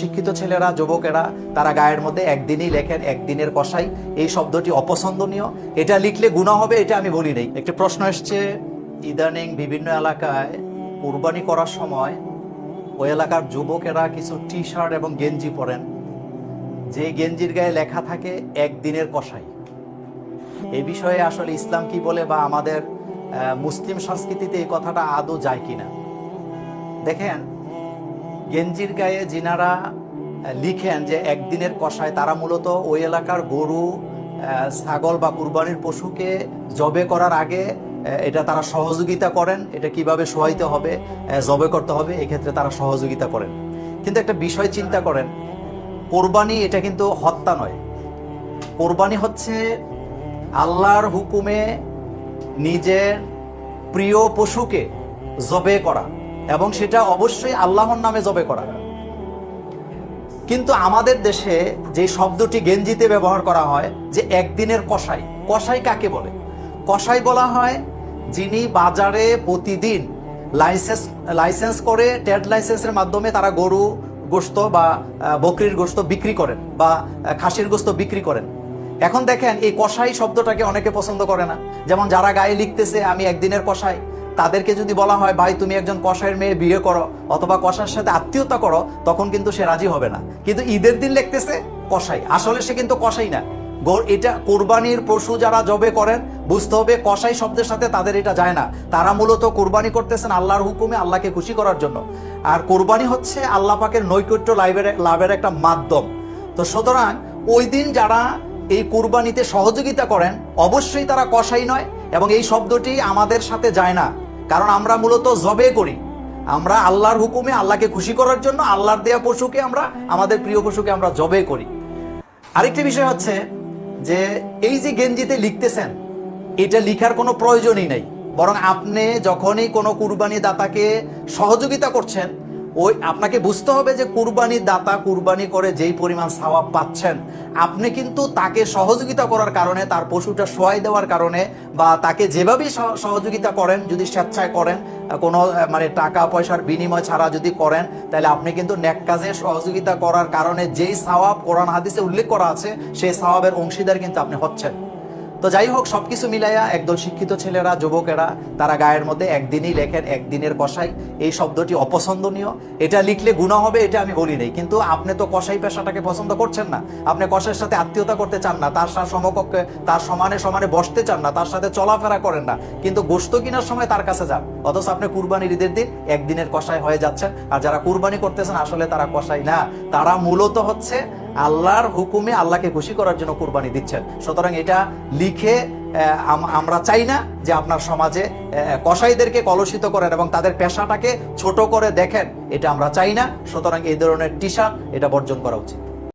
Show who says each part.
Speaker 1: শিক্ষিত ছেলেরা, যুবকেরা, তারা গায়ের মধ্যে একদিনই লেখেন একদিনের কষাই এই শব্দটি অপছন্দনীয়। এটা লিখলে গুণা হবে, এটা আমি বলি নাই। একটি প্রশ্ন এসছে, ইদানিং বিভিন্ন এলাকায় কুরবানি করার সময় ওই এলাকার যুবকেরা কিছু টি শার্ট এবং গেঞ্জি পরেন। যে গেঞ্জির গায়ে লেখা থাকে, একদিনের কষাই এ বিষয়ে আসলে ইসলাম কি বলে বা আমাদের মুসলিম সংস্কৃতিতে এই কথাটা আদৌ যায় কিনা? দেখেন গেঞ্জির গায়ে যিনারা লিখেন যে একদিনের কষায় তারা মূলত ওই এলাকার গরু ছাগল বা কুরবানির পশুকে জবে করার আগে এটা তারা সহযোগিতা করেন, এটা কীভাবে সহাইতে হবে জবে করতে হবে, এক্ষেত্রে তারা সহযোগিতা করেন। কিন্তু একটা বিষয় চিন্তা করেন, কোরবানি এটা কিন্তু হত্যা নয়। কোরবানি হচ্ছে আল্লাহর হুকুমে নিজের প্রিয় পশুকে জবে করা। এবং সেটা অবশ্যই আল্লাহর নামে জবে করা। কিন্তু আমাদের দেশে যে শব্দটি গেঞ্জিতে ব্যবহার করা হয়, যে একদিনের কষাই কষাই কাকে বলে? কষাই বলা হয় যিনি বাজারে প্রতিদিন লাইসেন্স লাইসেন্স করে ট্রেড লাইসেন্সের মাধ্যমে তারা গরু গোস্ত বা বকরির গোস্ত বিক্রি করেন বা খাসির গোস্ত বিক্রি করেন। এখন দেখেন এই কষাই শব্দটাকে অনেকে পছন্দ করে না। যেমন যারা গায়ে লিখতেছে, আমি একদিনের কষাই তাদেরকে যদি বলা হয়, ভাই, তুমি একজন কষাইয়ের মেয়ে, বিয়ে করো অথবা কষার সাথে আত্মীয়তা করো, তখন কিন্তু সে রাজি হবে না। কিন্তু ঈদের দিন লিখতেছে কষাই আসলে সে কিন্তু কষাই না। এটা কোরবানির পশু যারা জবে করেন, বুঝতে হবে কষাই শব্দের সাথে তাদের এটা যায় না। তারা মূলত কোরবানি করতেছেন আল্লাহর হুকুমে, আল্লাহকে খুশি করার জন্য। আর কোরবানি হচ্ছে আল্লাহ পাকের নৈকট্য লাভের লাভের একটা মাধ্যম। তো সুতরাং ওই দিন যারা এই কোরবানিতে সহযোগিতা করেন, অবশ্যই তারা কষাই নয় এবং এই শব্দটি আমাদের সাথে যায় না। কারণ আমরা মূলত জবে করি। আমরা আল্লাহর হুকুমে আল্লাহকে খুশি করার জন্য আল্লাহর দেয়া পশুকে আমরা, আমাদের প্রিয় পশুকে আমরা জবে করি। আরেকটি বিষয় হচ্ছে যে এই যে গেঞ্জিতে লিখতেছেন, এটা লিখার কোনো প্রয়োজনই নেই। বরং আপনি যখনই কোনো কুরবানি দাতাকে সহযোগিতা করছেন ওই আপনাকে বুঝতে হবে যে কুরবানি দাতা কুরবানি করে যেই পরিমাণ সওয়াব পাচ্ছেন, আপনি কিন্তু তাকে সহযোগিতা করার কারণে, তার পশুটা সোয়াই দেওয়ার কারণে বা তাকে যেভাবেই সহযোগিতা করেন, যদি স্বেচ্ছায় করেন কোনো মানে টাকা পয়সার বিনিময় ছাড়া যদি করেন, তাহলে আপনি কিন্তু নেক কাজে সহযোগিতা করার কারণে যেই সওয়াব কোরআন হাদিসে উল্লেখ করা আছে, সেই সওয়াবের অংশীদার কিন্তু আপনি হচ্ছেন। তো যাই হোক, সবকিছু মিলাইয়া একদল শিক্ষিত ছেলেরা, যুবকেরা, তারা গায়ের মধ্যে একদিনই লেখেন, একদিনের কষাই এই শব্দটি অপছন্দনীয়। এটা লিখলে গুণা হবে, এটা আমি বলি নাই। কিন্তু আপনি তো কষাই পেশাটাকে পছন্দ করছেন না। আপনি কষাইয়ের সাথে আত্মীয়তা করতে চান না, তার সাথে সমকক্ষে, তার সমানে সমানে বসতে চান না, তার সাথে চলাফেরা করেন না। কিন্তু গোস্ত কেনার সময় তার কাছে যান। অথচ আপনি কুরবানির ঈদের দিন একদিনের কষাই হয়ে যাচ্ছেন। আর যারা কুরবানি করতেছেন, আসলে তারা কষাই না। তারা মূলত হচ্ছে আল্লাহর হুকুমে আল্লাহকে খুশি করার জন্য কোরবানি দিচ্ছেন। সুতরাং এটা লিখে আমরা চাই না যে আপনার সমাজে কসাইদেরকে কলুষিত করেন এবং তাদের পেশাটাকে ছোট করে দেখেন। এটা আমরা চাই না। সুতরাং এই ধরনের টি এটা বর্জন করা উচিত।